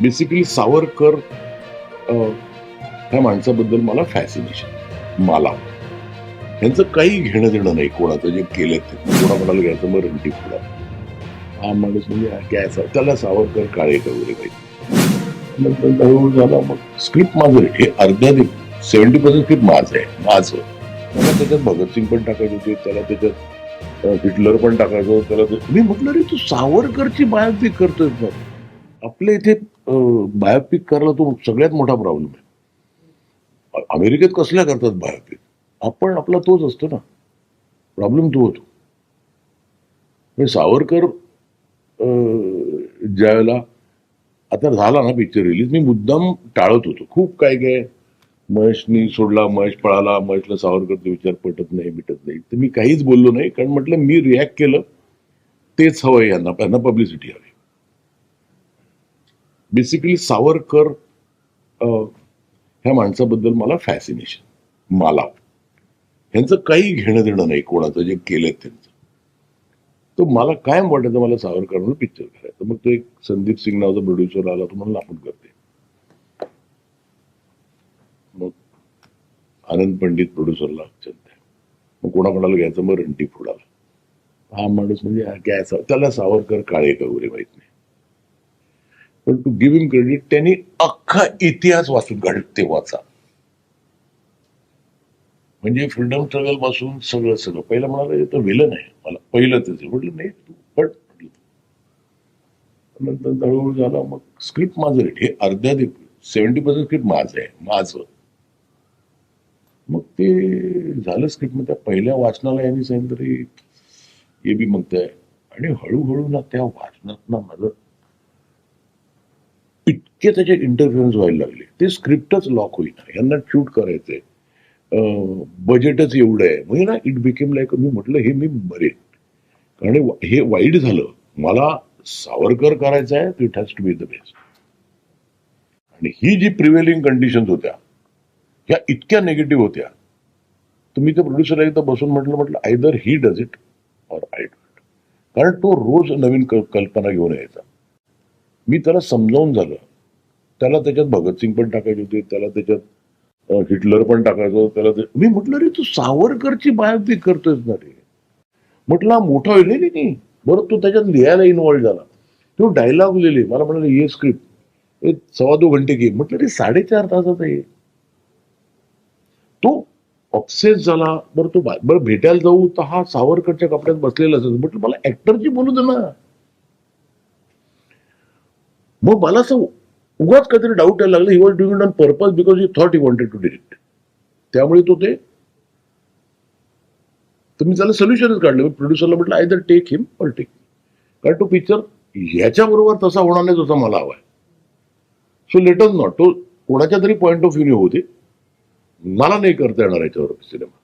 Basically Savarkar ह्या माणसाबद्दल मला फॅसिनेशन मला. यांचं काही घेणं देणं नाही कोणाचं जे केलं ते. कोणा कोणाला घ्यायचं मग रंटी पुढा हा माणूस म्हणजे हा काय त्याला सावरकर काळे वगैरे काही. नंतर हळूहळू झाला मग स्क्रिप्ट माझं. हे अर्ध्या सेव्हन्टी पर्सेंट स्क्रिप्ट माझं आहे. माझं. त्याला त्याच्यात भगतसिंग पण टाकायचे होते त्याला त्याच्यात हिटलर पण टाकायचं त्याला मी म्हटलं रे तू सावरकरची बायोपिक करतोय ना आपल्या इथे बायोपिक करायला तो सगळ्यात मोठा प्रॉब्लेम आहे. अमेरिकेत कसल्या करतात बायोपिक आपण आपला तोच असतो ना. प्रॉब्लेम तो होतो. म्हणजे सावरकर ज्यावेळेला आता झाला ना पिक्चर रिलीज मी मुद्दाम टाळत होतो. खूप काय काय महेशनी सोडला महेश पळाला महेशला सावरकरचे विचार पटत नाही मिटत नाही. तर मी काहीच बोललो नाही कारण म्हटलं मी रिॲक्ट केलं तेच हवं यांना यांना पब्लिसिटी हवी. बेसिकली सावरकर अं, ह्या माणसाबद्दल मला फॅसिनेशन मला. ह्यांचं काही घेणं देणं नाही कोणाचं जे केलं त्यांचं. तो मला कायम वाटायचं मला सावरकरवर पिक्चर करायचं. मग तो एक संदीप सिंग नावाचा प्रोड्युसर आला तो म्हणून आपण करते मग आनंद पंडित प्रोड्युसरला चलते मग कोणाकोणाला घ्यायचं? मग रणटी फुडाला हा माणूस म्हणजे त्याला सावरकर काळे का वगैरे माहीत नाही. पण टू गिव्ह हिम क्रेडिट त्यांनी अख्खा इतिहास वाचून काढला तेव्हाचा. म्हणजे फ्रीडम स्ट्रगलपासून सगळं सगळं. पहिलं म्हणाला तर विलन आहे. मला पहिलं तेच म्हटलं नाही तू पण नंतर हळूहळू झाला मग स्क्रिप्ट माझं रेट हे अर्ध्या सेव्हन्टी पर्सेंट स्क्रिप्ट माझं आहे माझं. मग ते झालं स्क्रिप्ट मग त्या पहिल्या वाचनाला यांनी सांगितलं तरी हे बी म्हणताय आणि हळूहळू ना त्या वाचनात ना माझं इतके त्याचे इंटरफिअरन्स व्हायला लागले ते स्क्रिप्टच लॉक होईना. यांना शूट करायचंय. बजेटच एवढं आहे. म्हणजे ना इट बिकेम लाईक मी म्हटलं हे मी बरे कारण हे- वाईट झालं. मला सावरकर करायचं आहे it has to be the best आणि ही जी प्रिव्हेलिंग कंडिशन्स होत्या ह्या इतक्या निगेटिव्ह होत्या. तर मी त्या प्रोड्युसर एकदा बसून म्हटलं म्हटलं either he does it or I do it कारण तो रोज नवीन कल्पना घेऊन यायचा. मी त्याला समजावून झालं. त्याला त्याच्यात भगतसिंग पण टाकायचे होते त्याला त्याच्यात हिटलर पण टाकायचं त्याला ते मी म्हटलं रे तू सावरकरची बायोपिक करतोयस ना रे. म्हटलं मोठा होईल नाही बरं तो त्याच्यात लिहायला इन्व्हॉल्व झाला. तो डायलॉग लिहिले. मला म्हणाले ये स्क्रिप्ट हे सव्वा दो घंटे घे म्हटलं रे साडेचार तासाचा आहे. तो ऑप्सेस झाला. बरं तो बरं भेटायला जाऊ तर हा सावरकरच्या कपड्यात बसलेला असेल. म्हटलं मला ऍक्टरची बोलू दे ना. मग मला असं उगाच काहीतरी डाऊट यायला लागला. He was doing on purpose because you thought he wanted to direct त्यामुळे तो ते तर मी त्याला सोल्युशनच काढलं. मी प्रोड्युसरला म्हटलं either take him or take कारण तो पिक्चर ह्याच्याबरोबर तसा होणार नाही तसा मला हवा आहे सो लेटच नॉट तो कोणाच्या तरी पॉईंट ऑफ व्ह्यू होते. मला नाही करता येणार याच्यावर सिनेमा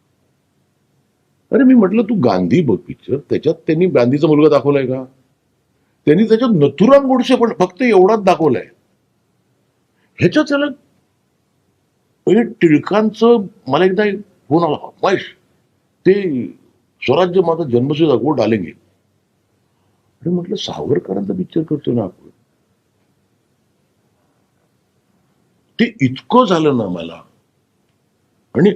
अरे मी म्हटलं तू गांधी बघ पिक्चर त्याच्यात त्यांनी गांधीचा मुलगा दाखवलाय का? त्यांनी त्याच्यात नथुराम गोडसे पण फक्त एवढाच दाखवलाय. ह्याच्यात त्याला म्हणजे टिळकांचं मला एकदा फोन आला महेश ते स्वराज्य माझा जन्मसिद्ध दाखवू डालेंगे आणि म्हटलं सावरकरांचा पिक्चर करतो ना आपण. ते इतकं झालं ना मला. आणि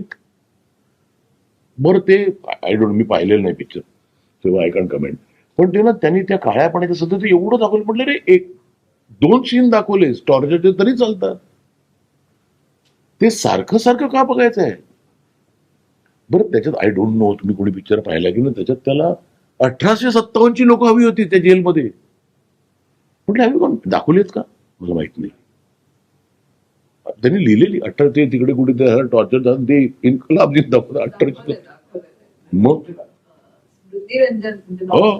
बरं ते आय डोंट मी पाहिलेलं नाही पिक्चर तेव्हा आय कॅन कमेंट पण ते ना त्यांनी त्या काळ्या पाण्याचं ते एवढं दाखवलं म्हटलं रे एक दोन सीन दाखवले टॉर्चरचे तरी चालतात. ते सारखं सारखं का बघायचं आहे? बरं त्याच्यात आय डोंट नो तुम्ही कोणी पिक्चर पाहिला की नाही त्याच्यात त्याला अठराशे सत्तावन्नची लोक हवी होती त्या जेलमध्ये. म्हटलं हवी कोण? दाखवलीत का? मला माहीत नाही. त्यांनी लिहिलेली अठरा ते तिकडे कुठे टॉर्चर झालं ते इन्कलाब दाखवलं अठराशे मग? हो.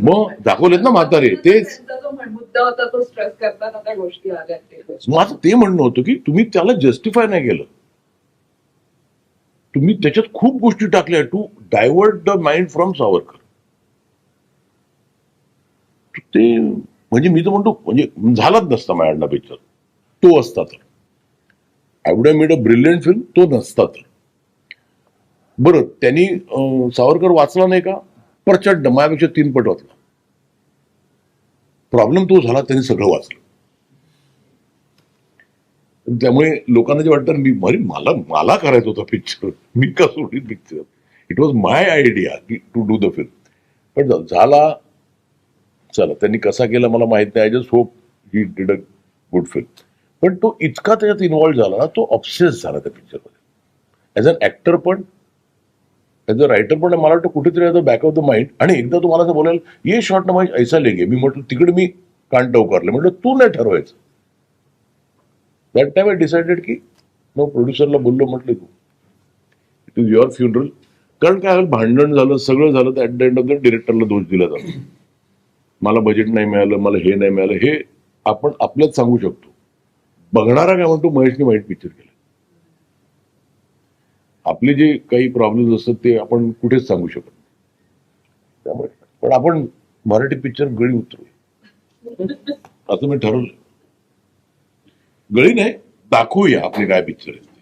मग दाखवलेत ना म्हातारे तेच. मुद्दा होता तो स्ट्रेस करताना त्या गोष्टी आल्या ते म्हणणं होतं की तुम्ही त्याला जस्टिफाय नाही केलं. तुम्ही त्याच्यात खूप गोष्टी टाकल्या to divert the mind from Savarkar. ते म्हणजे मी तर म्हणतो म्हणजे झालाच नसता माझ्याकडनं पिक्चर तो असता तर. I would made a brilliant film तो नसता तर. बरं त्यांनी सावरकर वाचला नाही का? प्रचंड मायापेक्षा तीन पट वाचला. प्रॉब्लेम तो झाला त्यांनी सगळं वाचलं. त्यामुळे लोकांना जे वाटतं मी मला मला करायचा होता पिक्चर मी का सोडली picture it was my idea की टू डू द फिल्म पण झाला. चला त्यांनी कसा केला मला माहीत नाही. I just hope he did a good film पण तो इतका त्याच्यात इन्व्हॉल्व्ह झाला ना तो ऑप्सेस झाला त्या पिक्चरमध्ये ॲज अन ऍक्टर पण ॲज अ रायटर पण मला वाटतं कुठेतरी as a back of the mind आणि एकदा तुम्हाला असं बोलायला ये शॉर्ट ना माझी ऐसा लेगे. मी म्हटलं तिकडे मी कान टवकारले म्हटलं तू नाही ठरवायचं. दॅट टाइम आय डिसाइडेड की मग प्रोड्युसरला बोललो म्हटलं तू. इट इज युअर फ्युनरल कारण काय भांडण झालं सगळं झालं तर at the end of the डिरेक्टरला दोष दिला जातो. मला बजेट नाही मिळालं मला हे नाही मिळालं हे आपण आपल्याच सांगू शकतो. बघणारा काय म्हणतो महेशने वाईट पिक्चर केलं. आपले जे काही प्रॉब्लेम्स असतात ते आपण कुठेच सांगू शकत नाही. त्यामुळे पण आपण मराठी पिक्चर गळी उतरू. असं मी ठरवलं. गळी नाही दाखवूया आपले काय पिक्चर आहे.